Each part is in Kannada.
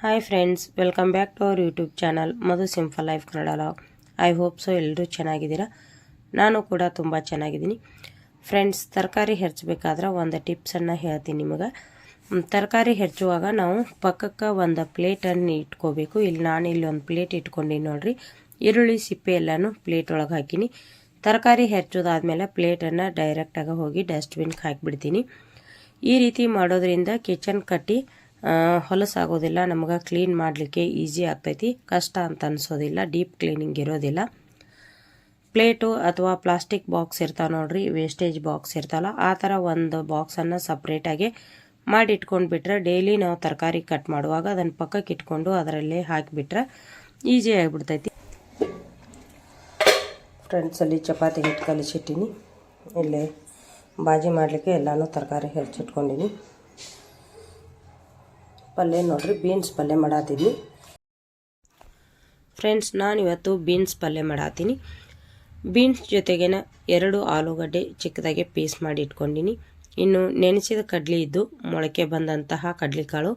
Hi friends welcome back to our YouTube channel Madhu simple life Kannada vlog I hope so ಎಲ್ಲರೂ ಚೆನ್ನಾಗಿದ್ದೀರಾ? ನಾನು ಕೂಡ ತುಂಬ ಚೆನ್ನಾಗಿದ್ದೀನಿ. ಫ್ರೆಂಡ್ಸ್ ತರಕಾರಿ ಹೆಚ್ಚಬೇಕಾದ್ರೆ ಒಂದು ಟಿಪ್ಸನ್ನು ಹೇಳ್ತೀನಿ ನಿಮಗೆ. ತರಕಾರಿ ಹೆಚ್ಚುವಾಗ ನಾವು ಪಕ್ಕಕ್ಕೆ ಒಂದು ಪ್ಲೇಟನ್ನು ಇಟ್ಕೋಬೇಕು. ಇಲ್ಲಿ ನಾನು ಇಲ್ಲಿ ಒಂದು ಪ್ಲೇಟ್ ಇಟ್ಕೊಂಡಿನಿ ನೋಡಿರಿ. ಈರುಳ್ಳಿ, ಸಿಪ್ಪೆ ಎಲ್ಲನೂ ಪ್ಲೇಟ್ ಒಳಗೆ ಹಾಕಿನಿ. ತರಕಾರಿ ಹೆಚ್ಚೋದಾದ್ಮೇಲೆ ಪ್ಲೇಟನ್ನು ಡೈರೆಕ್ಟಾಗಿ ಹೋಗಿ ಡಸ್ಟ್ಬಿನ್ಗೆ ಹಾಕಿಬಿಡ್ತೀನಿ. ಈ ರೀತಿ ಮಾಡೋದ್ರಿಂದ ಕಿಚನ್ ಕಟ್ಟಿ ಹೊಲಸಾಗೋದಿಲ್ಲ ನಮಗೆ ಕ್ಲೀನ್ ಮಾಡಲಿಕ್ಕೆ ಈಸಿ ಆಗ್ತೈತಿ. ಕಷ್ಟ ಅಂತ ಅನಿಸೋದಿಲ್ಲ ಡೀಪ್ ಕ್ಲೀನಿಂಗ್ ಇರೋದಿಲ್ಲ. ಪ್ಲೇಟು ಅಥವಾ ಪ್ಲಾಸ್ಟಿಕ್ ಬಾಕ್ಸ್ ಇರ್ತಾವೆ ನೋಡ್ರಿ ವೇಸ್ಟೇಜ್ ಬಾಕ್ಸ್ ಇರ್ತಾವಲ್ಲ, ಆ ಥರ ಒಂದು ಬಾಕ್ಸನ್ನು ಸಪ್ರೇಟಾಗಿ ಮಾಡಿ ಇಟ್ಕೊಂಡ್ಬಿಟ್ರೆ ಡೈಲಿ ನಾವು ತರಕಾರಿ ಕಟ್ ಮಾಡುವಾಗ ಅದನ್ನು ಪಕ್ಕಕ್ಕೆ ಇಟ್ಕೊಂಡು ಅದರಲ್ಲೇ ಹಾಕಿಬಿಟ್ರೆ ಈಸಿ ಆಗಿಬಿಡ್ತೈತಿ. ಫ್ರೆಂಡ್ಸಲ್ಲಿ ಚಪಾತಿ ಹಿಟ್ಟು ಕಲಿಸಿಟ್ಟಿನಿ. ಇಲ್ಲೇ ಬಾಜಿ ಮಾಡಲಿಕ್ಕೆ ಎಲ್ಲನೂ ತರಕಾರಿ ಹೆಚ್ಚಿಟ್ಕೊಂಡಿನಿ. ಪಲ್ಯ ನೋಡ್ರಿ ಬೀನ್ಸ್ ಪಲ್ಯ ಮಾಡಾತೀನಿ ಫ್ರೆಂಡ್ಸ್ ನಾನು ಇವತ್ತು ಬೀನ್ಸ್ ಪಲ್ಯ ಮಾಡಾತೀನಿ. ಬೀನ್ಸ್ ಜೊತೆಗೇನ ಎರಡು ಆಲೂಗಡ್ಡೆ ಚಿಕ್ಕದಾಗೆ ಪೀಸ್ ಮಾಡಿ ಇಟ್ಕೊಂಡಿನಿ. ಇನ್ನು ನೆನೆಸಿದ ಕಡ್ಲಿ ಇದ್ದು ಮೊಳಕೆ ಬಂದಂತಹ ಕಡ್ಲಿಕಾಳು.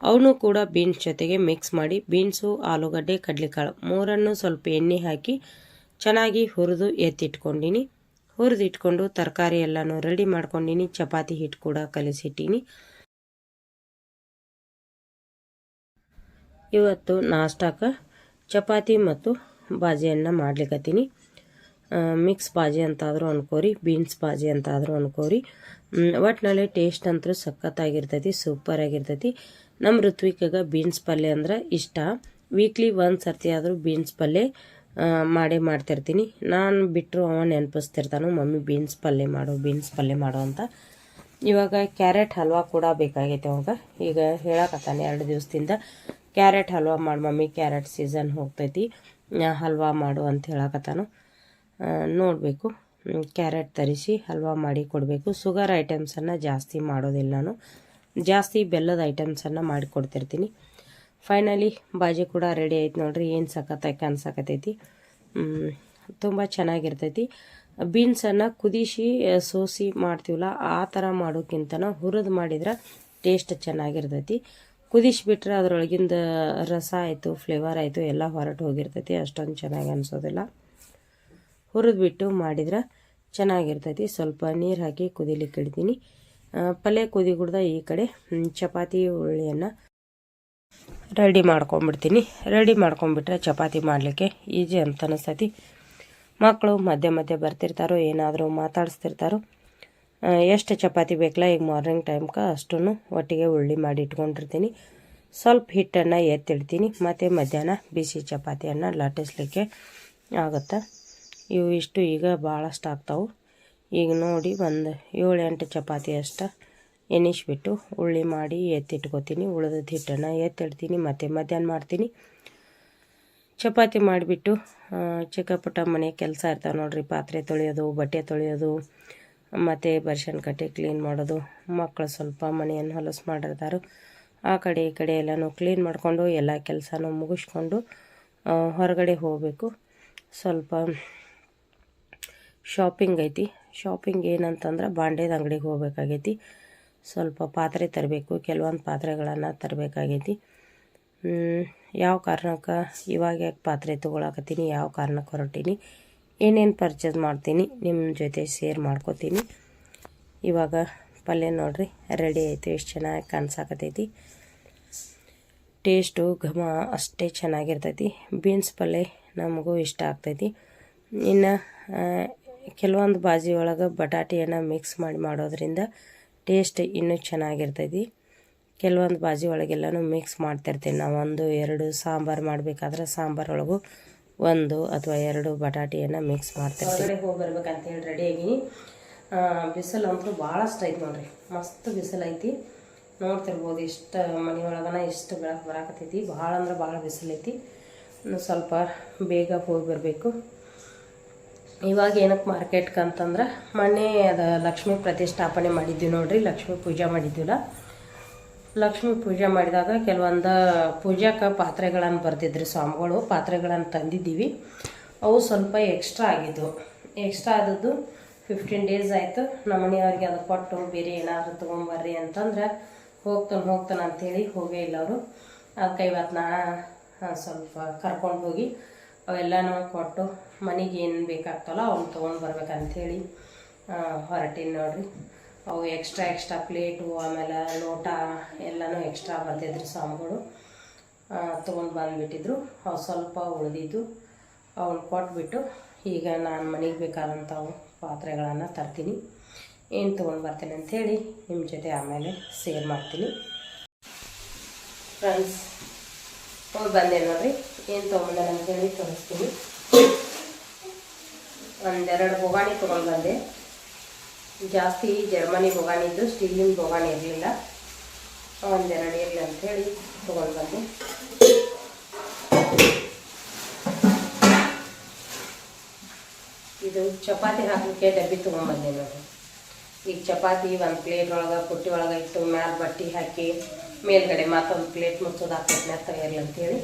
ಅವನು ಕೂಡ ಬೀನ್ಸ್ ಜೊತೆಗೆ ಮಿಕ್ಸ್ ಮಾಡಿ ಬೀನ್ಸು ಆಲೂಗಡ್ಡೆ, ಕಡ್ಲಿಕಾಳು ಮೂರನ್ನು ಸ್ವಲ್ಪ ಎಣ್ಣೆ ಹಾಕಿ ಚೆನ್ನಾಗಿ ಹುರಿದು ಎತ್ತಿಟ್ಕೊಂಡಿನಿ. ಹುರಿದಿಟ್ಕೊಂಡು ತರಕಾರಿ ಎಲ್ಲನೂ ರೆಡಿ ಮಾಡ್ಕೊಂಡಿನಿ. ಚಪಾತಿ ಹಿಟ್ಟು ಕೂಡ ಕಲಿಸಿಟ್ಟಿನಿ. ಇವತ್ತು ನಾಷ್ಟಕ್ಕೆ ಚಪಾತಿ ಮತ್ತು ಬಾಜಿಯನ್ನು ಮಾಡ್ಲಿಕ್ಕತ್ತೀನಿ ಮಿಕ್ಸ್ ಬಾಜಿ ಅಂತಾದರೂ ಅನ್ಕೋರಿ, ಬೀನ್ಸ್ ಬಾಜಿ ಅಂತಾದರೂ ಅನ್ಕೋರಿ. ಒಟ್ಟಿನಲ್ಲಿ ಟೇಸ್ಟ್ ಅಂತೂ ಸಖತ್ತಾಗಿರ್ತೈತಿ ಸೂಪರ್ ಆಗಿರ್ತೈತಿ. ನಮ್ಮ ಋತ್ವಿಕಾಗ ಬೀನ್ಸ್ ಪಲ್ಯ ಅಂದ್ರೆ ಇಷ್ಟ. ವೀಕ್ಲಿ ಒಂದು ಸರ್ತಿ ಆದರೂ ಬೀನ್ಸ್ ಪಲ್ಯ ಮಾಡೇ ಮಾಡ್ತಿರ್ತೀನಿ. ನಾನು ಬಿಟ್ಟರು ಅವ ನೆನಪಿಸ್ತಿರ್ತಾನು, ಮಮ್ಮಿ ಬೀನ್ಸ್ ಪಲ್ಯ ಮಾಡು, ಬೀನ್ಸ್ ಪಲ್ಯ ಮಾಡು ಅಂತ. ಇವಾಗ ಕ್ಯಾರೆಟ್ ಹಲ್ವಾ ಕೂಡ ಬೇಕಾಗೈತೆ ಅವಾಗ. ಈಗ ಹೇಳಕತ್ತಾನೆ ಎರಡು ದಿವಸದಿಂದ. ಕ್ಯಾರೆಟ್ ಹಲ್ವಾ ಮಾಡು ಮಮ್ಮಿ ಕ್ಯಾರೆಟ್ ಸೀಸನ್ ಹೋಗ್ತೈತಿ. ಹಲ್ವಾ ಮಾಡು ಅಂತ ಹೇಳಕತ್ತಾನು. ನೋಡಬೇಕು. ಕ್ಯಾರೆಟ್ ತರಿಸಿ ಹಲ್ವಾ ಮಾಡಿ ಕೊಡಬೇಕು. ಶುಗರ್ ಐಟಮ್ಸನ್ನು ಜಾಸ್ತಿ ಮಾಡೋದಿಲ್ಲ ನಾನು. ಜಾಸ್ತಿ ಬೆಲ್ಲದ ಐಟಮ್ಸನ್ನು ಮಾಡಿ ಕೊಡ್ತಿರ್ತೀನಿ. ಫೈನಲಿ ಬಾಜಿ ಕೂಡ ರೆಡಿ ಆಯ್ತು ನೋಡ್ರಿ. ಏನು ಸಖತ್ತಾಗಿ ಅನ್ಸಕತ್ತೈತಿ ತುಂಬ ಚೆನ್ನಾಗಿರ್ತೈತಿ. ಬೀನ್ಸನ್ನು ಕುದಿಸಿ ಸೋಸಿ ಮಾಡ್ತೀವಲ್ಲ, ಆ ಥರ ಮಾಡೋಕ್ಕಿಂತನ ಹುರಿದು ಮಾಡಿದ್ರೆ ಟೇಸ್ಟ್ ಚೆನ್ನಾಗಿರ್ತೈತಿ. ಕುದಿಸಿಬಿಟ್ರೆ ಅದರೊಳಗಿಂದ ರಸ ಆಯಿತು ಫ್ಲೇವರ್ ಆಯಿತು, ಎಲ್ಲ ಹೊರಟು ಹೋಗಿರ್ತೈತಿ. ಅಷ್ಟೊಂದು ಚೆನ್ನಾಗಿ ಅನಿಸೋದಿಲ್ಲ. ಹುರಿದ್ಬಿಟ್ಟು ಮಾಡಿದ್ರೆ ಚೆನ್ನಾಗಿರ್ತೈತಿ. ಸ್ವಲ್ಪ ನೀರು ಹಾಕಿ ಕುದಿಲಿಕ್ಕೆ ಇಡ್ತೀನಿ. ಪಲ್ಯ ಪಲ್ಯ ಕುದಿಗುಡ್ದ ಈ ಕಡೆ ಚಪಾತಿ ಹುಳಿಯನ್ನು ರೆಡಿ ಮಾಡ್ಕೊಂಬಿಡ್ತೀನಿ ರೆಡಿ ಮಾಡ್ಕೊಂಬಿಟ್ರೆ ಚಪಾತಿ ಮಾಡಲಿಕ್ಕೆ ಈಜಿ ಅಂತ ಅನಿಸ್ತೈತಿ. ಮಕ್ಕಳು ಮಧ್ಯೆ ಮಧ್ಯೆ ಬರ್ತಿರ್ತಾರೋ, ಏನಾದರೂ ಮಾತಾಡಿಸ್ತಿರ್ತಾರೋ ಎಷ್ಟು ಚಪಾತಿ ಬೇಕಲ್ಲ ಈಗ ಮಾರ್ನಿಂಗ್ ಟೈಮ್ಗೆ ಅಷ್ಟೂ ಒಟ್ಟಿಗೆ ಉಳ್ಳಿ ಮಾಡಿ ಇಟ್ಕೊಂಡಿರ್ತೀನಿ. ಸ್ವಲ್ಪ ಹಿಟ್ಟನ್ನು ಎತ್ತಿಡ್ತೀನಿ. ಮತ್ತು ಮಧ್ಯಾಹ್ನ ಬಿಸಿ ಚಪಾತಿಯನ್ನು ಲಟ್ಟಿಸ್ಲಿಕ್ಕೆ ಆಗುತ್ತೆ? ಇವು ಇಷ್ಟು ಈಗ ಭಾಳಷ್ಟು ಆಗ್ತಾವೆ. ಈಗ ನೋಡಿ ಒಂದು ಏಳು ಎಂಟು ಚಪಾತಿ ಅಷ್ಟು ಎನಿಸ್ಬಿಟ್ಟು ಉಳ್ಳಿ ಮಾಡಿ ಎತ್ತಿಟ್ಕೋತೀನಿ. ಉಳಿದ ಹಿಟ್ಟನ್ನು ಎತ್ತಿಡ್ತೀನಿ. ಮತ್ತು ಮಧ್ಯಾಹ್ನ ಮಾಡ್ತೀನಿ. ಚಪಾತಿ ಮಾಡಿಬಿಟ್ಟು ಚಿಕ್ಕಪುಟ್ಟ ಮನೆ ಕೆಲಸ ಇರ್ತಾವೆ ನೋಡಿರಿ. ಪಾತ್ರೆ ತೊಳೆಯೋದು, ಬಟ್ಟೆ ತೊಳೆಯೋದು ಮತ್ತು ಬರ್ಷನ್ ಕಟ್ಟಿ ಕ್ಲೀನ್ ಮಾಡೋದು. ಮಕ್ಕಳು ಸ್ವಲ್ಪ ಮನೆಯನ್ನು ಹೊಲಸು ಮಾಡಿರ್ತಾರೆ. ಆ ಕಡೆ ಈ ಕಡೆ ಎಲ್ಲನೂ ಕ್ಲೀನ್ ಮಾಡಿಕೊಂಡು ಎಲ್ಲ ಕೆಲಸನೂ ಮುಗಿಸ್ಕೊಂಡು ಹೊರಗಡೆ ಹೋಗಬೇಕು. ಸ್ವಲ್ಪ ಶಾಪಿಂಗ್ ಐತಿ. ಶಾಪಿಂಗ್ ಏನಂತಂದ್ರೆ ಬಾಂಡೆದ ಅಂಗಡಿಗೆ ಹೋಗಬೇಕಾಗೈತಿ. ಸ್ವಲ್ಪ ಪಾತ್ರೆ ತರಬೇಕು, ಕೆಲವೊಂದು ಪಾತ್ರೆಗಳನ್ನು ತರಬೇಕಾಗೈತಿ. ಯಾವ ಕಾರಣಕ್ಕೆ ಇವಾಗ ಯಾಕೆ ಪಾತ್ರೆ ತೊಗೊಳಕತ್ತೀನಿ, ಯಾವ ಕಾರಣಕ್ಕೆ ಹೊರಟೀನಿ? ಏನೇನು ಪರ್ಚೇಸ್ ಮಾಡ್ತೀನಿ ನಿಮ್ಮ ಜೊತೆ ಶೇರ್ ಮಾಡ್ಕೋತೀನಿ. ಇವಾಗ ಪಲ್ಯ ನೋಡ್ರಿ ರೆಡಿ ಆಯಿತು, ಎಷ್ಟು ಚೆನ್ನಾಗಿ ಕಾಣಿಸಾಕತೈತಿ. ಟೇಸ್ಟು ಘಮ ಅಷ್ಟೇ ಚೆನ್ನಾಗಿರ್ತೈತಿ. ಬೀನ್ಸ್ ಪಲ್ಯ ನಮಗೂ ಇಷ್ಟ ಆಗ್ತೈತಿ. ಇನ್ನು ಕೆಲವೊಂದು ಬಾಜಿ ಒಳಗೆ ಬಟಾಟೆಯನ್ನು ಮಿಕ್ಸ್ ಮಾಡಿ ಮಾಡೋದ್ರಿಂದ ಟೇಸ್ಟ್ ಇನ್ನೂ ಚೆನ್ನಾಗಿರ್ತೈತಿ. ಕೆಲವೊಂದು ಬಾಜಿ ಒಳಗೆಲ್ಲನೂ ಮಿಕ್ಸ್ ಮಾಡ್ತಿರ್ತೀನಿ. ನಾವು ಒಂದು ಎರಡು ಸಾಂಬಾರು ಮಾಡಬೇಕಾದ್ರೆ ಸಾಂಬಾರೊಳಗೂ ಒಂದು ಅಥವಾ ಎರಡು ಬಟಾಟೆಯನ್ನು ಮಿಕ್ಸ್ ಮಾಡ್ತಿರ್ತೀವಿ ಹೊರಗಡೆ ಹೋಗಿ ಬರ್ಬೇಕಂತ ಹೇಳಿ ರೆಡಿ ಆಗಿನಿ ಬಿಸಿಲು ಅಂತೂ ಭಾಳಷ್ಟು ಐತಿ ನೋಡ್ರಿ. ಮಸ್ತ್ ಬಿಸಿಲು ಐತಿ. ನೋಡ್ತಿರ್ಬೋದು ಇಷ್ಟು ಮನೆಯೊಳಗನ ಇಷ್ಟು ಬೆಳಕು ಬರಾಕತ್ತೈತಿ. ಭಾಳ ಅಂದ್ರೆ ಭಾಳ ಬಿಸಿಲೈತಿ ಸ್ವಲ್ಪ ಬೇಗ ಹೋಗಿ ಬರಬೇಕು. ಇವಾಗ ಏನಕ್ಕೆ ಮಾರ್ಕೆಟ್ಗೆ ಅಂತಂದ್ರೆ ಮೊನ್ನೆ ಅದು ಲಕ್ಷ್ಮೀ ಪ್ರತಿಷ್ಠಾಪನೆ ಮಾಡಿದ್ವಿ ನೋಡ್ರಿ. ಲಕ್ಷ್ಮೀ ಪೂಜೆ ಮಾಡಿದ್ವಿಲ್ಲ. ಲಕ್ಷ್ಮೀ ಪೂಜೆ ಮಾಡಿದಾಗ ಕೆಲವೊಂದು ಪೂಜಾಕ ಪಾತ್ರೆಗಳನ್ನು ಬರ್ತಿದ್ರು ಸ್ವಾಮಿಗಳು. ಪಾತ್ರೆಗಳನ್ನು ತಂದಿದ್ದೀವಿ. ಅವು ಸ್ವಲ್ಪ ಎಕ್ಸ್ಟ್ರಾ ಆಗಿದ್ದವು ಎಕ್ಸ್ಟ್ರಾ ಆದದ್ದು ಫಿಫ್ಟೀನ್ ಡೇಸ್ ಆಯಿತು. ನಮ್ಮ ಮನೆಯವ್ರಿಗೆ ಅದು ಕೊಟ್ಟು ಬೇರೆ ಏನಾದರೂ ತೊಗೊಂಬರ್ರಿ ಅಂತಂದ್ರೆ ಹೋಗ್ತಾನೆ ಹೋಗ್ತಾನೆ ಅಂಥೇಳಿ ಹೋಗೇ ಇಲ್ಲ ಅವರು. ಅದಕ್ಕೆ ಇವತ್ತು ನಾನು ಸ್ವಲ್ಪ ಕರ್ಕೊಂಡು ಹೋಗಿ ಅವೆಲ್ಲನೂ ಕೊಟ್ಟು ಮನೆಗೆ ಏನು ಬೇಕಾಗ್ತಲ್ಲ ಅವ್ನು ತೊಗೊಂಡು ಬರ್ಬೇಕಂಥೇಳಿ ಹೊರಟೀನಿ ನೋಡ್ರಿ. ಅವು ಎಕ್ಸ್ಟ್ರಾ ಎಕ್ಸ್ಟ್ರಾ ಪ್ಲೇಟು ಆಮೇಲೆ ಲೋಟ ಎಲ್ಲನೂ ಎಕ್ಸ್ಟ್ರಾ ಬರ್ತಿದ್ರು ಸಾಮಗಳು ತೊಗೊಂಡು ಬಂದುಬಿಟ್ಟಿದ್ರು. ಅವು ಸ್ವಲ್ಪ ಉಳಿದಿದ್ದು ಅವನ್ನ ಕೊಟ್ಬಿಟ್ಟು ಈಗ ನಾನು ಮನೆಗೆ ಬೇಕಾದಂಥವು ಪಾತ್ರೆಗಳನ್ನು ತರ್ತೀನಿ. ಏನು ತೊಗೊಂಡು ಬರ್ತೀನಿ ಅಂಥೇಳಿ ನಿಮ್ಮ ಜೊತೆ ಆಮೇಲೆ ಸೇರ್ ಮಾಡ್ತೀನಿ. ಫ್ರೆಂಡ್ಸ್ ಹೋಗಿ ಬಂದೆ ನೋಡ್ರಿ? ಏನು ತೊಗೊಂಡೆ ಅಂತೇಳಿ ತೋರಿಸ್ತೀನಿ. ಒಂದೆರಡು ಬೊಗಾಣಿ ತೊಗೊಂಡು ಬಂದೆ. ಜಾಸ್ತಿ ಜರ್ಮನಿ ಬೊಗಾಣಿ ಇದ್ದು ಸ್ಟೀಲಿನ ಬೊಗಾಣಿ ಇರಲಿಲ್ಲ. ಒಂದೆರಡು ಇರಲಿ ಅಂಥೇಳಿ ತೊಗೊಂಡು ಬಂದೆ. ಇದು ಚಪಾತಿ ಹಾಕಲಿಕ್ಕೆ ಡಬ್ಬಿ ತೊಗೊಂಡ್ಬಂದೆ ನಾನು. ಈಗ ಚಪಾತಿ ಒಂದು ಪ್ಲೇಟ್ ಒಳಗೆ, ಪುಟ್ಟಿ ಒಳಗೆ ಇಟ್ಟು ಮ್ಯಾಲೆ ಬಟ್ಟೆ ಹಾಕಿ, ಮೇಲ್ಗಡೆ ಮತ್ತೊಂದು ಪ್ಲೇಟ್ ಮುಚ್ಚೋದು ಹಾಕ್ಬೇಕು ಮೆತ್ತಗೆ ಇರಲಿ ಅಂತೇಳಿ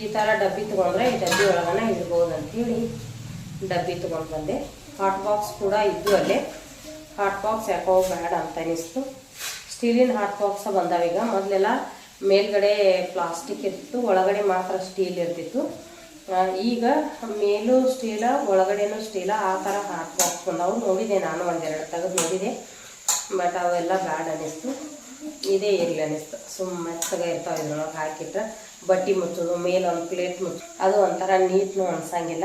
ಈ ಥರ ಡಬ್ಬಿ ತೊಗೊಂಡ್ರೆ ಈ ಡಬ್ಬಿ ಒಳಗನ ಇಡ್ಬೋದು ಅಂಥೇಳಿ ಡಬ್ಬಿ ತೊಗೊಂಡು ಬಂದೆ. ಹಾಟ್ ಬಾಕ್ಸ್ ಕೂಡ ಇದ್ದು ಅಲ್ಲೇ. ಹಾಟ್ ಬಾಕ್ಸ್ ಯಾಕೋ ಬೇಡ ಅಂತ ಅನಿಸ್ತು ಸ್ಟೀಲಿನ ಹಾಟ್ ಬಾಕ್ಸ ಬಂದಾವೀಗ ಮೊದಲೆಲ್ಲ ಮೇಲ್ಗಡೆ ಪ್ಲಾಸ್ಟಿಕ್ ಇರ್ತಿತ್ತು, ಒಳಗಡೆ ಮಾತ್ರ ಸ್ಟೀಲ್ ಇರ್ತಿತ್ತು. ಈಗ ಮೇಲೂ ಸ್ಟೀಲ ಒಳಗಡೆನೂ ಸ್ಟೀಲ ಆ ಥರ ಹಾಟ್ ಬಾಕ್ಸ್ ಬಂದವು. ನೋಡಿದೆ ನಾನು ಒಂದೆರಡು ತೆಗೆದು ನೋಡಿದೆ. ಬಟ್ ಅವೆಲ್ಲ ಬ್ಯಾಡ್ ಅನ್ನಿಸ್ತು. ಇದೇ ಇರಲಿ ಅನ್ನಿಸ್ತು. ಸುಮ್ಮ ಮೆತ್ತಗೆ ಇರ್ತಾವೆ ಇದ್ರೊಳಗೆ ಹಾಕಿಟ್ರೆ. ಬಟ್ಟೆ ಮುಚ್ಚೋದು, ಮೇಲೆ ಒಂದು ಪ್ಲೇಟ್ ಮುಚ್ಚು ಅದು ಒಂಥರ ನೀಟ್ನು ಅನ್ಸಂಗಿಲ್ಲ.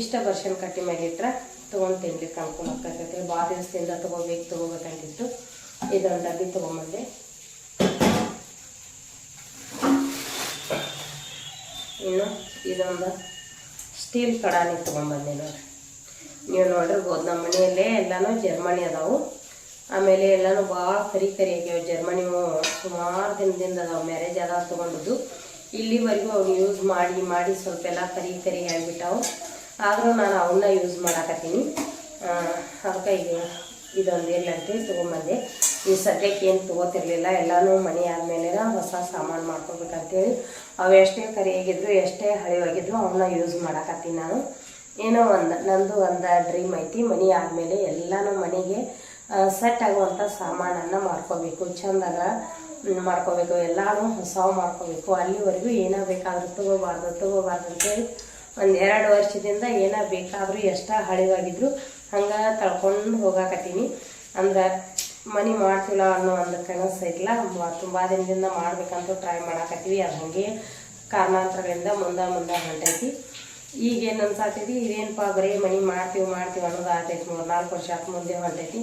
ಇಷ್ಟ ವರ್ಷನ್ ಕಟ್ಟಿ ಮೇಲೆ ಇಟ್ರೆ ತೊಗೊಂಡು ತಿನ್ಲಿಕ್ಕೆ ಅನುಕೂಲ ಆಗ್ತೈತೆ. ಭಾಳ ದಿವಸದಿಂದ ತೊಗೋಬೇಕು ತೊಗೋಬೇಕಂತಿತ್ತು ಇದೊಂದು ಡಬ್ಬಿ ತೊಗೊಂಬಂದೆ. ಇನ್ನು ಇದೊಂದು ಸ್ಟೀಲ್ ಕಡಾನಿ ತೊಗೊಂಬಂದೆ ನೋಡಿ ನೀವು ನೋಡಿರ್ಬೋದು ನಮ್ಮ ಮನೆಯಲ್ಲೇ ಎಲ್ಲನೂ ಜರ್ಮನಿ ಅದಾವು. ಆಮೇಲೆ ಎಲ್ಲನೂ ಭಾಳ ಕರಿ ಕರಿ ಆಗ್ಯಾವ. ಜರ್ಮನಿವು ಸುಮಾರು ದಿನದಿಂದ ಅದಾವೆ. ಮ್ಯಾರೇಜ್ ಅದಾವ ತೊಗೊಂಡದ್ದು. ಇಲ್ಲಿವರೆಗೂ ಅವ್ರು ಯೂಸ್ ಮಾಡಿ ಮಾಡಿ ಸ್ವಲ್ಪ ಎಲ್ಲ ಕರಿ ಕರಿ ಆಗಿಬಿಟ್ಟಾವು ಆದರೂ ನಾನು ಅವನ್ನ ಯೂಸ್ ಮಾಡಾಕತ್ತೀನಿ. ಅದಕ್ಕೆ ಈಗ ಇದೊಂದು ಇಲ್ಲ ಅಂತೇಳಿ ತೊಗೊಂಬಂದೆ. ಈ ಸದ್ಯಕ್ಕೆ ಏನು ತೊಗೋತಿರ್ಲಿಲ್ಲ, ಎಲ್ಲನೂ ಮನೆ ಆದಮೇಲೆ ಹೊಸ ಸಾಮಾನು ಮಾಡ್ಕೊಬೇಕಂತೇಳಿ. ಅವು ಎಷ್ಟೇ ಕರಿಯಾಗಿದ್ರು, ಎಷ್ಟೇ ಹಳೆವಾಗಿದ್ರು ಅವನ್ನ ಯೂಸ್ ಮಾಡಾಕತ್ತೀನಿ ನಾನು. ಏನೋ ಒಂದು, ನಂದು ಒಂದು ಡ್ರೀಮ್ ಐತಿ, ಮನೆ ಆದಮೇಲೆ ಎಲ್ಲನೂ ಮನೆಗೆ ಸೆಟ್ ಆಗುವಂಥ ಸಾಮಾನನ್ನು ಮಾಡ್ಕೋಬೇಕು. ಚಂದಾಗ ಮಾಡ್ಕೋಬೇಕು. ಎಲ್ಲಾನು ಹೊಸವು ಮಾಡ್ಕೋಬೇಕು. ಅಲ್ಲಿವರೆಗೂ ಏನೋ ಬೇಕಾದರೂ ತೊಗೋಬಾರ್ದು ತೊಗೋಬಾರ್ದು ಅಂತೇಳಿ ಒಂದು ಎರಡು ವರ್ಷದಿಂದ ಏನೋ ಬೇಕಾದರೂ ಎಷ್ಟೋ ಹಳೆವಾಗಿದ್ರು ಹಂಗೆ ತಳ್ಕೊಂಡು ಹೋಗಾಕತ್ತೀನಿ. ಅಂದ್ರೆ ಮನೆ ಮಾಡ್ತಿಲ್ಲ ಅನ್ನೋ ಒಂದು ಕನಸು ಐತಿಲ್ಲ ತುಂಬ ದಿನದಿಂದ ಮಾಡ್ಬೇಕಂತ ಟ್ರೈ ಮಾಡಾಕತ್ತೀವಿ. ಅದು ಹಾಗೆ ಕಾರಣಾಂತರಗಳಿಂದ ಮುಂದೆ ಮುಂದೆ ಹೊಂಟೈತಿ. ಈಗೇನು ಅನ್ಸಾತೈತಿ ಇದೇನಪ್ಪ ಬರೀ ಮನೆ ಮಾಡ್ತೀವಿ ಮಾಡ್ತೀವಿ ಅನ್ನೋದು ಆತೈತಿ ಮೂರು ನಾಲ್ಕು ವರ್ಷ ಮುಂದೆ ಹೊಂಟೈತಿ.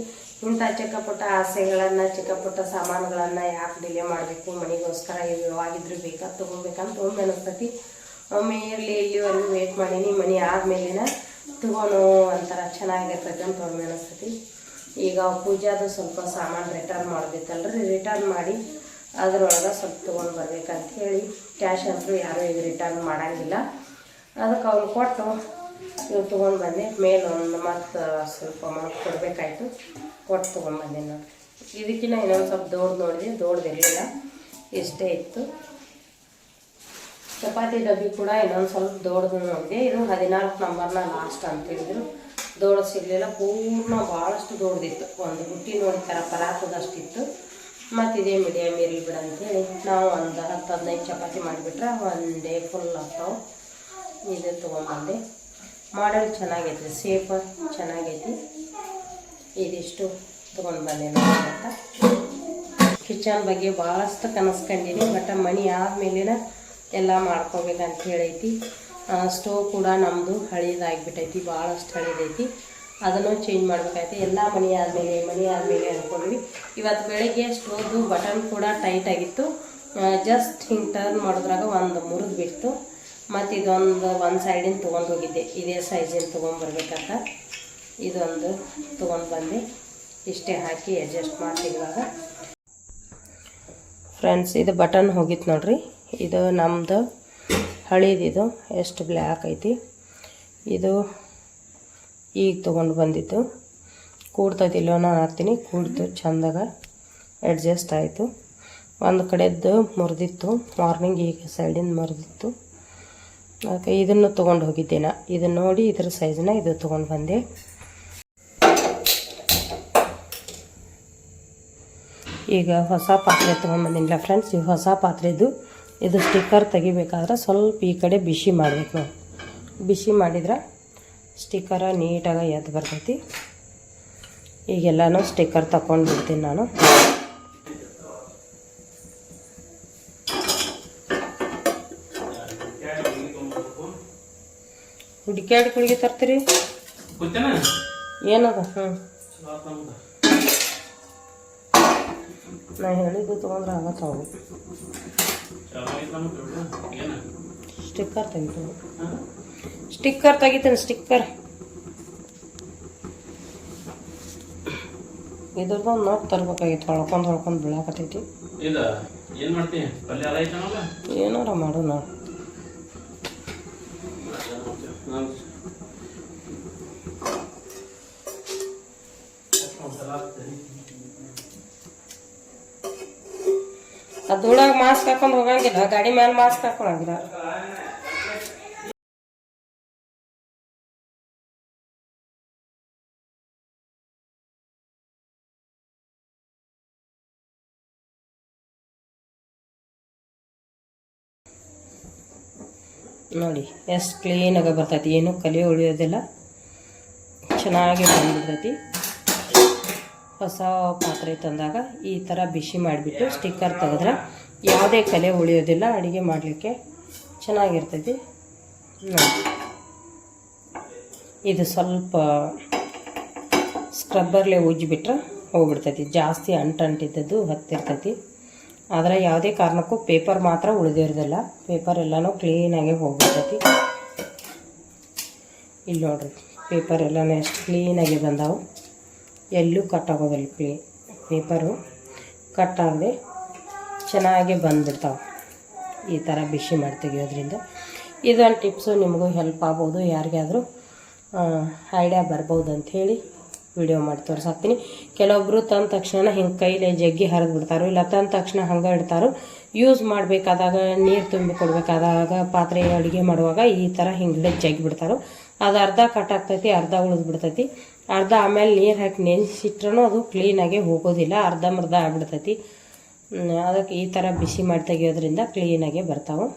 ಇಂಥ ಚಿಕ್ಕ ಪುಟ್ಟ ಆಸೆಗಳನ್ನು ಚಿಕ್ಕ ಪುಟ್ಟ ಸಾಮಾನುಗಳನ್ನು ಯಾಕೆ ಡಿಲೇ ಮಾಡಬೇಕು? ಮನೆಗೋಸ್ಕರ ಇವಾಗಿದ್ರು ಬೇಕಾ, ತೊಗೊಬೇಕಂತ ಒಮ್ಮೆ ಅನಿಸ್ತೈತಿ. ಒಮ್ಮೆ ಇರಲಿ ಇಲ್ಲಿವರೆಗೂ ವೇಟ್ ಮಾಡೀನಿ ಮನೆ ಆದಮೇಲಿನ ತಗೋನು ಒಂಥರ ಚೆನ್ನಾಗಿರ್ತೈತೆ ಅಂತ ಒಮ್ಮೆ ಅನಿಸ್ತೈತಿ. ಈಗ ಪೂಜಾದು ಸ್ವಲ್ಪ ಸಾಮಾನು ರಿಟರ್ನ್ ಮಾಡ್ಬೇಕಲ್ರಿ ರಿಟರ್ನ್ ಮಾಡಿ ಅದ್ರೊಳಗೆ ಸ್ವಲ್ಪ ತೊಗೊಂಡು ಬರ್ಬೇಕಂತ ಹೇಳಿ ಕ್ಯಾಶ್ ಅಂತೂ ಯಾರೂ ಈಗ ರಿಟರ್ನ್ ಮಾಡಂಗಿಲ್ಲ. ಅದಕ್ಕೆ ಅವ್ನು ಕೊಟ್ಟು ಇವ್ರು ತೊಗೊಂಡು ಬಂದೆ. ಮೇಲೆ ಒಂದು ಮತ್ತು ಸ್ವಲ್ಪ ಅಮೌಂಟ್ ಕೊಡಬೇಕಾಯ್ತು. ಕೊಟ್ಟು ತೊಗೊಂಡ್ಬಂದೆ ನೋಡಿ ಇದಕ್ಕಿಂತ ಇನ್ನೊಂದು ಸ್ವಲ್ಪ ದೊಡ್ಡ ನೋಡಿದೆ ದೊಡ್ಡದಿರಲಿಲ್ಲ ಇಷ್ಟೇ ಇತ್ತು. ಚಪಾತಿ ಡಬ್ಬಿ ಕೂಡ ಇನ್ನೊಂದು ಸ್ವಲ್ಪ ದೊಡ್ಡದು ನೋಡಿದೆ ಇದು ಹದಿನಾಲ್ಕು ನಂಬರ್ನ ಲಾಸ್ಟ್ ಅಂತ ಹೇಳಿದ್ರು. ದೊಡ್ಡ ಸಿಗಲಿಲ್ಲ, ಪೂರ್ಣ ಭಾಳಷ್ಟು ದೊಡ್ಡದಿತ್ತು. ಒಂದು ಬುಟ್ಟಿ ನೋಡಿ ಥರ ಪರಾತದಷ್ಟಿತ್ತು. ಮತ್ತು ಇದೇ ಮೀಡಿಯಮ್ ಇರಲಿ ಬಿಡ ಅಂತೇಳಿ ನಾವು ಒಂದು ಹತ್ತು ಹದಿನೈದು ಚಪಾತಿ ಮಾಡಿಬಿಟ್ರೆ ಒನ್ ಡೇ ಫುಲ್ ಆಗ್ತಾವೆ. ಇದು ತೊಗೊಂಬಂದೆ. ಮಾಡಲ್ ಚೆನ್ನಾಗೈತೆ ಸೇಫ ಚೆನ್ನಾಗೈತಿ. ಇದಿಷ್ಟು ತೊಗೊಂಡು ಬಂದೆ ನಾನು ಕಿಚನ್ ಬಗ್ಗೆ ಭಾಳಷ್ಟು ಕನಸ್ಕೊಂಡಿನಿ ಕಂಡೀನಿ ಬಟ್ ಮಣಿ ಆದಮೇಲಿನ ಎಲ್ಲ ಅಂತ ಹೇಳೈತಿ. ಸ್ಟೋವ್ ಕೂಡ ನಮ್ಮದು ಹಳೇದಾಗಿಬಿಟ್ಟೈತಿ ಭಾಳಷ್ಟು ಹಳೇದೈತಿ. ಅದನ್ನು ಚೇಂಜ್ ಮಾಡಬೇಕಾಯ್ತು. ಎಲ್ಲ ಮನೆ ಆದಮೇಲೆ ಮನೆ ಆದಮೇಲೆ ಅಂದ್ಕೊಂಡ್ವಿ ಇವತ್ತು ಬೆಳಗ್ಗೆ ಸ್ಟೋವ್ದು ಬಟನ್ ಕೂಡ ಟೈಟ್ ಆಗಿತ್ತು. ಜಸ್ಟ್ ಹಿಂಗೆ ಟರ್ನ್ ಮಾಡಿದ್ರಾಗ ಒಂದು ಮುರಿದು ಬಿಡ್ತು. ಮತ್ತು ಇದೊಂದು ಒಂದು ಸೈಡಿನ ತೊಗೊಂಡು ಹೋಗಿದ್ದೆ. ಇದೇ ಸೈಜಿನ ತೊಗೊಂಡ್ಬರ್ಬೇಕಂತ ಇದೊಂದು ತೊಗೊಂಡು ಬಂದೆ. ಇಷ್ಟೇ ಹಾಕಿ ಅಡ್ಜಸ್ಟ್ ಮಾಡ್ತೀವಿ ಫ್ರೆಂಡ್ಸ್ ಇದು ಬಟನ್ ಹೋಗಿತ್ತು ನೋಡ್ರಿ. ಇದು ನಮ್ಮದು ಹಳೇದಿದು, ಎಷ್ಟು ಬ್ಲ್ಯಾಕ್ ಐತಿ. ಇದು ಈಗ ತೊಗೊಂಡು ಬಂದಿದ್ದು. ಕೂಡ್ತೈತಿಲ್ಲೋ ನಾನು ಹಾಕ್ತೀನಿ. ಕೂಡ್ತು ಚಂದಾಗ ಅಡ್ಜಸ್ಟ್ ಆಯಿತು. ಒಂದು ಕಡೆದ್ದು ಮುರಿದಿತ್ತು. ಮಾರ್ನಿಂಗ್ ಈಗ ಸೈಡಿಂದ ಮುರಿದಿತ್ತು. ಅದಕ್ಕೆ ಇದನ್ನು ತೊಗೊಂಡು ಹೋಗಿದ್ದೆ ಇದನ್ನು ನೋಡಿ ಇದರ ಸೈಜ್ನ ಇದು ತೊಗೊಂಡು ಬಂದೆ. ಈಗ ಹೊಸ ಪಾತ್ರೆ ತೊಗೊಂಡ್ಬಂದಿನಿಲ್ಲ ಫ್ರೆಂಡ್ಸ್ ಈ ಹೊಸ ಪಾತ್ರೆದು ಇದು ಸ್ಟಿಕ್ಕರ್ ತೆಗಿಬೇಕಾದ್ರೆ ಸ್ವಲ್ಪ ಈ ಕಡೆ ಬಿಸಿ ಮಾಡಬೇಕು ನಾವು. ಬಿಸಿ ಮಾಡಿದ್ರೆ ಸ್ಟಿಕ್ಕರ ನೀಟಾಗಿ ಎದ್ದು ಬರ್ತೈತಿ. ಈಗೆಲ್ಲನೂ ಸ್ಟಿಕ್ಕರ್ ತಗೊಂಡು ಬಿಡ್ತೀನಿ ನಾನು. ಹುಡುಕ್ಯಾಡ್ ಕುಳಿಗೆ ತರ್ತೀರಿ? ಏನದ? ಹ್ಞೂ. ನಾ ಹೇಳಿದ್ದು ತೊಗೊಂಡ್ರೆ ಆಗತ್ತವು ಸ್ಟಿಕ್ಕರ್ ತೆಗಿತು? ಸ್ಟಿಕ್ಕರ್ ತೆಗಿತೀನಿ ಸ್ಟಿಕ್ಕರ್. ಇದ್ರದ್ದೊಂದು ನೋಟ್ ತರ್ಬೇಕಾಗಿತ್ತು ಹೊಳ್ಕೊಂಡು ಹೊಳ್ಕೊಂಡು ಬೀಳಾಕತ್ತೈತಿ. ಏನಾರ ಮಾಡು ಸಲ ನಾನು ಅದ್ರೊಳಗೆ ಮಾಸ್ಕ್ ಹಾಕೊಂಡು ಹೋಗಂಗಿಲ್ಲ, ಗಾಡಿ ಮೇಲೆ ಮಾಸ್ಕ್ ಹಾಕೊಳಂಗಿಲ್ಲ. ನೋಡಿ ಎಷ್ಟು ಕ್ಲೀನಾಗಿ ಬರ್ತೈತಿ, ಏನು ಕಲಿ ಉಳಿಯೋದಿಲ್ಲ. ಚೆನ್ನಾಗಿ ಬಂದ್ಬಿಡ್ತೈತಿ. ಹೊಸ ಪಾತ್ರೆ ತಂದಾಗ ಈ ಥರ ಬಿಸಿ ಮಾಡಿಬಿಟ್ಟು ಸ್ಟಿಕ್ಕರ್ ತೆಗೆದ್ರೆ ಯಾವುದೇ ಕಲೆ ಉಳಿಯೋದಿಲ್ಲ, ಅಡುಗೆ ಮಾಡಲಿಕ್ಕೆ ಚೆನ್ನಾಗಿರ್ತೈತಿ. ಇದು ಸ್ವಲ್ಪ ಸ್ಕ್ರಬ್ಬರ್ಲೆ ಉಜ್ಜಿಬಿಟ್ರೆ ಹೋಗ್ಬಿಡ್ತೈತಿ. ಜಾಸ್ತಿ ಅಂಟಂಟಿದ್ದದ್ದು ಹತ್ತಿರ್ತೈತಿ. ಆದರೆ ಯಾವುದೇ ಕಾರಣಕ್ಕೂ ಪೇಪರ್ ಮಾತ್ರ ಉಳಿದಿರೋದಿಲ್ಲ ಪೇಪರ್ ಎಲ್ಲನೂ ಕ್ಲೀನಾಗಿ ಹೋಗ್ಬಿಡ್ತೈತಿ. ಇಲ್ಲಿ ನೋಡ್ರಿ ಪೇಪರ್ ಎಲ್ಲನೂ ಎಷ್ಟು ಕ್ಲೀನಾಗಿ ಬಂದಾವು. ಎಲ್ಲೂ ಕಟ್ ಆಗೋದಿಲ್ಲ ಪ್ಲೇ ಪೇಪರು ಕಟ್ ಆಗದೆ ಚೆನ್ನಾಗಿ ಬಂದ್ಬಿಡ್ತಾವೆ. ಈ ಥರ ಬಿಸಿ ಮಾಡಿ ತೆಗಿಯೋದ್ರಿಂದ. ಇದೊಂದು ಟಿಪ್ಸು ನಿಮಗೂ ಹೆಲ್ಪ್ ಆಗ್ಬೋದು. ಯಾರಿಗಾದರೂ ಐಡಿಯಾ ಬರ್ಬೋದು ಅಂಥೇಳಿ ವಿಡಿಯೋ ಮಾಡಿ ತೋರ್ಸಾಕ್ತೀನಿ. ಕೆಲವೊಬ್ಬರು ತಂದ ತಕ್ಷಣ ಹಿಂಗೆ ಕೈಲೇ ಜಗ್ಗಿ ಹರಿದು ಬಿಡ್ತಾರೋ, ಇಲ್ಲ ತಂದ ತಕ್ಷಣ ಹಂಗೆ ಇಡ್ತಾರೋ ಯೂಸ್ ಮಾಡಬೇಕಾದಾಗ, ನೀರು ತುಂಬಿ ಕೊಡಬೇಕಾದಾಗ, ಪಾತ್ರೆ ಅಡುಗೆ ಮಾಡುವಾಗ ಈ ಥರ ಹಿಂಗೆ ಜಗ್ಗಿ ಬಿಡ್ತಾರೋ. ಅದು ಅರ್ಧ ಕಟ್ ಆಗ್ತೈತಿ, ಅರ್ಧ ಉಳಿದು ಬಿಡ್ತೈತಿ. ಅರ್ಧ ಆಮೇಲೆ ನೀರು ಹಾಕಿ ನೆನೆಸಿಟ್ರೂ ಅದು ಕ್ಲೀನಾಗಿ ಹೋಗೋದಿಲ್ಲ. ಅರ್ಧ ಮರ್ಧ ಆಗ್ಬಿಡ್ತೈತಿ. ಅದಕ್ಕೆ ಈ ಥರ ಬಿಸಿ ಮಾಡಿ ತೆಗಿಯೋದ್ರಿಂದ ಕ್ಲೀನಾಗೆ ಬರ್ತಾವೆ.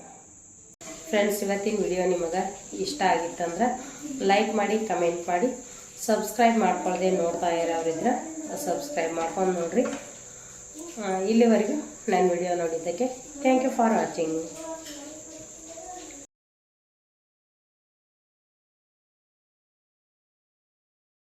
ಫ್ರೆಂಡ್ಸ್ ಇವತ್ತಿನ ವಿಡಿಯೋ ನಿಮಗೆ ಇಷ್ಟ ಆಗಿತ್ತಂದ್ರೆ ಲೈಕ್ ಮಾಡಿ ಕಮೆಂಟ್ ಮಾಡಿ ಸಬ್ಸ್ಕ್ರೈಬ್ ಮಾಡ್ಕೊಳ್ಳದೆ ನೋಡ್ತಾ ಇರೋರಿದ್ರೆ ಸಬ್ಸ್ಕ್ರೈಬ್ ಮಾಡ್ಕೊಂಡು ನೋಡಿರಿ. ಇಲ್ಲಿವರೆಗೂ ನನ್ನ ವಿಡಿಯೋ ನೋಡಿದ್ದಕ್ಕೆ ಥ್ಯಾಂಕ್ ಯು ಫಾರ್ ವಾಚಿಂಗ್